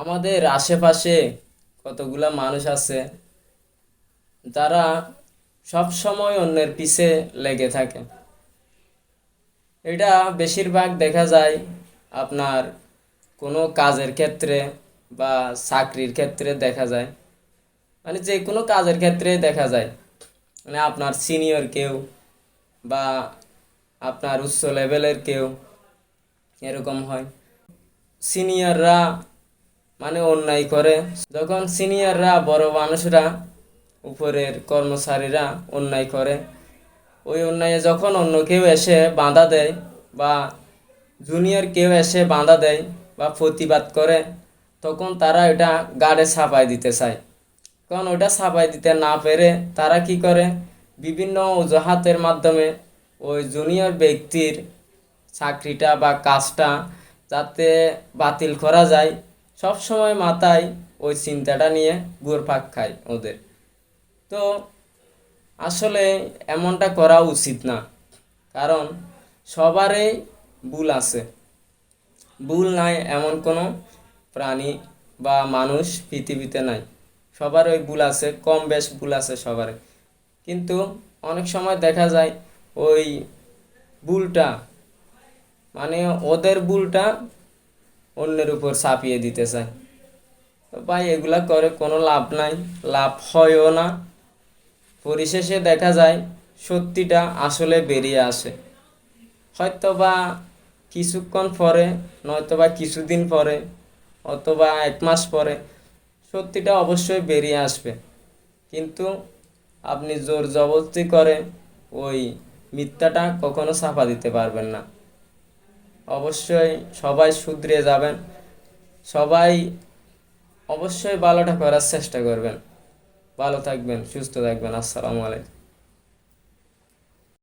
আমাদের আশেপাশে কতগুলা মানুষ আছে যারা সব সময় অন্যের পিছে লেগে থাকে। এটা বেশিরভাগ দেখা যায় আপনার কোনো কাজের ক্ষেত্রে বা চাকরির ক্ষেত্রে দেখা যায়। মানে যে কোনো কাজের ক্ষেত্রে দেখা যায়। মানে আপনার সিনিয়র কেউ বা আপনার উচ্চ লেভেলের কেউ এরকম হয়। সিনিয়ররা মানে অন্যায় করে। যখন সিনিয়ররা, বড় মানুষরা, উপরের কর্মচারীরা অন্যায় করে, ওই অন্যায়ে যখন অন্য কেউ এসে বাঁধা দেয় বা জুনিয়র কেউ এসে বাঁধা দেয় বা প্রতিবাদ করে, তখন তারা এটা গাড়ে ছাপাই দিতে চায়। কারণ ওটা ছাপাই দিতে না পেরে তারা কি করে? বিভিন্ন অজুহাতের মাধ্যমে ওই জুনিয়র ব্যক্তির চাকরিটা বা কাজটা যাতে বাতিল করা যায়। সব সময় মাথায় ওই চিন্তাটা নিয়ে ঘুরপাক খায় ওদের। তো আসলে এমনটা করা উচিত না। কারণ সবারই ভুল আছে। ভুল নাই এমন কোনো প্রাণী বা মানুষ পৃথিবীতে নাই। সবার ওই ভুল আছে, কম বেশ ভুল আছে সবারই। কিন্তু অনেক সময় দেখা যায় ওই ভুলটা মানে ওদের ভুলটা অন্যের উপর চাপিয়ে দিতে চায় ভাই, এগুলা করে কোনো লাভ নাই, লাভ হয়ও না। পরিশেষে দেখা যায়, সত্যিটা আসলে বেরিয়ে আসে। হয়তো বা কিছুক্ষণ পরে নয়তো বা কিছুদিন পরে, অথবা এক মাস পরে, সত্যিটা অবশ্যই বেরিয়ে আসবে। কিন্তু আপনি জোর জবরদস্তি করে ওই মিথ্যাটা কখনো ছাপা দিতে পারবেন না। অবশ্যই সবাই শুধরে যাবেন। সবাই অবশ্যই ভালোটা করার চেষ্টা করবেন। ভালো থাকবেন, সুস্থ থাকবেন। আসসালামু আলাইকুম।